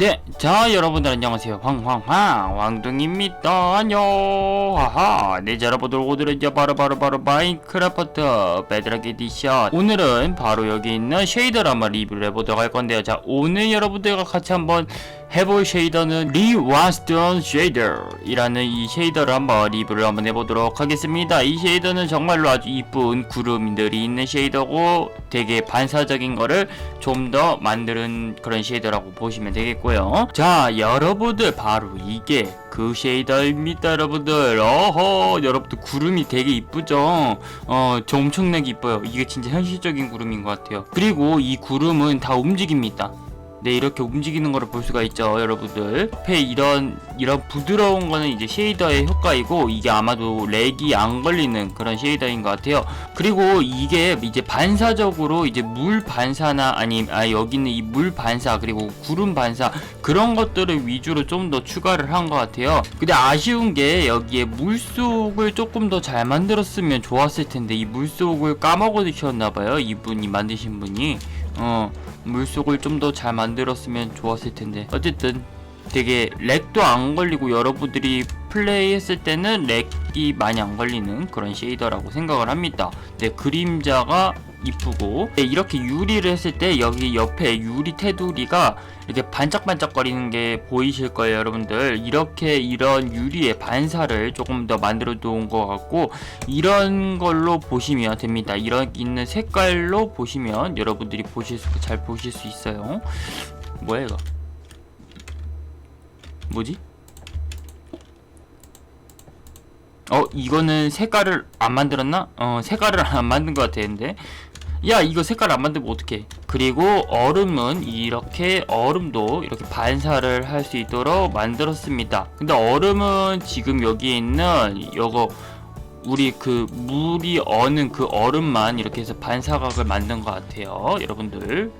네, 자 여러분들 안녕하세요. 황황황 왕둥입니다. 안녕. 하하. 네, 자, 여러분들 오늘은 이제 바로 바로 바로 마인크래프트 베드락 에디션. 오늘은 바로 여기 있는 쉐이더를 한번 리뷰를 해보도록 할 건데요. 자, 오늘 여러분들과 같이 한번 해볼 쉐이더는 리완스턴 쉐이더이라는 이 쉐이더를 한번 리뷰를 한번 해보도록 하겠습니다. 이 쉐이더는 정말로 아주 이쁜 구름들이 있는 쉐이더고 되게 반사적인 거를 좀 더 만드는 그런 쉐이더라고 보시면 되겠고요. 자, 여러분들 바로 이게 그 쉐이더입니다, 여러분들. 어허, 여러분들 구름이 되게 이쁘죠? 어, 저 엄청나게 이뻐요. 이게 진짜 현실적인 구름인 것 같아요. 그리고 이 구름은 다 움직입니다. 네 이렇게 움직이는 거를 볼 수가 있죠 여러분들. 옆에 이런 이런 부드러운 거는 이제 쉐이더의 효과이고 이게 아마도 렉이 안 걸리는 그런 쉐이더인 것 같아요. 그리고 이게 이제 반사적으로 이제 물 반사나 아니 아 여기는 이 물 반사 그리고 구름 반사 그런 것들을 위주로 좀 더 추가를 한 것 같아요. 근데 아쉬운 게 여기에 물속을 조금 더 잘 만들었으면 좋았을 텐데 이 물속을 까먹으셨나봐요 이분이 만드신 분이 어 물속을 좀 더 잘 만들었으면 좋았을 텐데 어쨌든 되게 렉도 안 걸리고 여러분들이 플레이했을 때는 렉이 많이 안 걸리는 그런 쉐이더라고 생각을 합니다. 네 그림자가 이쁘고 네, 이렇게 유리를 했을 때 여기 옆에 유리 테두리가 이렇게 반짝반짝거리는 게 보이실 거예요 여러분들. 이렇게 이런 유리의 반사를 조금 더 만들어 놓은 것 같고 이런 걸로 보시면 됩니다. 이런 있는 색깔로 보시면 여러분들이 보실 수 잘 보실 수 있어요. 뭐야 이거? 뭐지? 어 이거는 색깔을 안 만들었나? 어 색깔을 안 만든 것 같았는데 야 이거 색깔 안 만들면 어떡해? 그리고 얼음은 이렇게 얼음도 이렇게 반사를 할 수 있도록 만들었습니다. 근데 얼음은 지금 여기에 있는 요거 우리 그 물이 어는 그 얼음만 이렇게 해서 반사각을 만든 것 같아요 여러분들.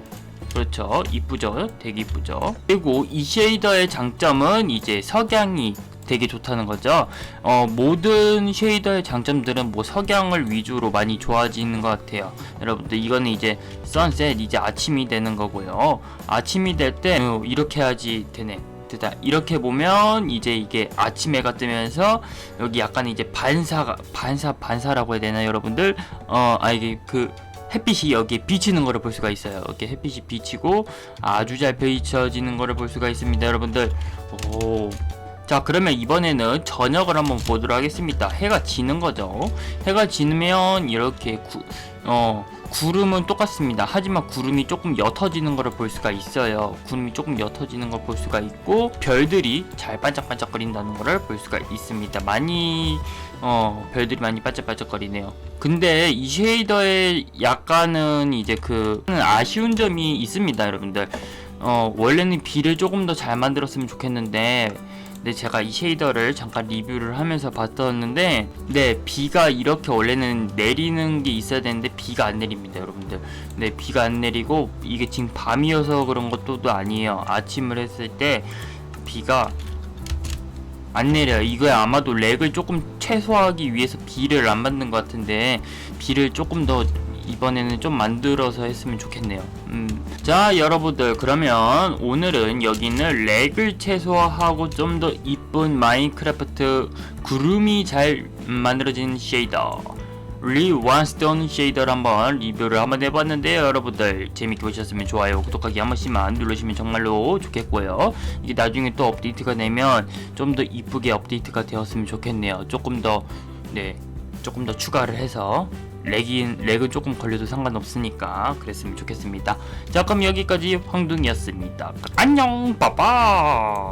그렇죠? 이쁘죠? 되게 이쁘죠? 그리고 이 쉐이더의 장점은 이제 석양이 되게 좋다는 거죠. 어, 모든 쉐이더의 장점들은 뭐 석양을 위주로 많이 좋아지는 것 같아요. 여러분들 이거는 이제 선셋 이제 아침이 되는 거고요. 아침이 될 때 이렇게 해야지 되네. 됐다. 이렇게 보면 이제 이게 아침 해가 뜨면서 여기 약간 이제 반사가 반사 반사라고 해야 되나 여러분들? 어, 아 이게 그 햇빛이 여기에 비치는 거를 볼 수가 있어요. 이렇게 햇빛이 비치고 아주 잘 비춰지는 거를 볼 수가 있습니다, 여러분들. 오. 자 그러면 이번에는 저녁을 한번 보도록 하겠습니다. 해가 지는 거죠? 해가 지면 이렇게 구, 어, 구름은 똑같습니다. 하지만 구름이 조금 옅어지는 것을 볼 수가 있어요. 구름이 조금 옅어지는 걸 볼 수가 있고 별들이 잘 반짝반짝거린다는 것을 볼 수가 있습니다. 많이 어 별들이 많이 반짝반짝거리네요. 근데 이 쉐이더에 약간은 이제 그 아쉬운 점이 있습니다 여러분들. 어 원래는 비를 조금 더 잘 만들었으면 좋겠는데 네, 제가 이 쉐이더를 잠깐 리뷰를 하면서 봤었는데, 네, 비가 이렇게 원래는 내리는 게 있어야 되는데, 비가 안 내립니다, 여러분들. 네, 비가 안 내리고, 이게 지금 밤이어서 그런 것도 또 아니에요. 아침을 했을 때, 비가 안 내려요. 이거에 아마도 렉을 조금 최소화하기 위해서 비를 안 만든 것 같은데, 비를 조금 더 이번에는 좀 만들어서 했으면 좋겠네요. 음. 자, 여러분들, 그러면 오늘은 여기 있는 렉을 최소화하고 좀 더 이쁜 마인크래프트 구름이 잘 만들어진 쉐이더. 리완스톤 쉐이더를 한번 리뷰를 한번 해봤는데요 여러분들 재밌게 보셨으면 좋아요 구독하기 한 번씩만 누르시면 정말로 좋겠고요 이게 나중에 또 업데이트가 되면 좀 더 이쁘게 업데이트가 되었으면 좋겠네요 조금 더 네 조금 더 추가를 해서 렉인 렉은 조금 걸려도 상관없으니까 그랬으면 좋겠습니다. 자 그럼 여기까지 황둥이었습니다. 안녕 빠빠.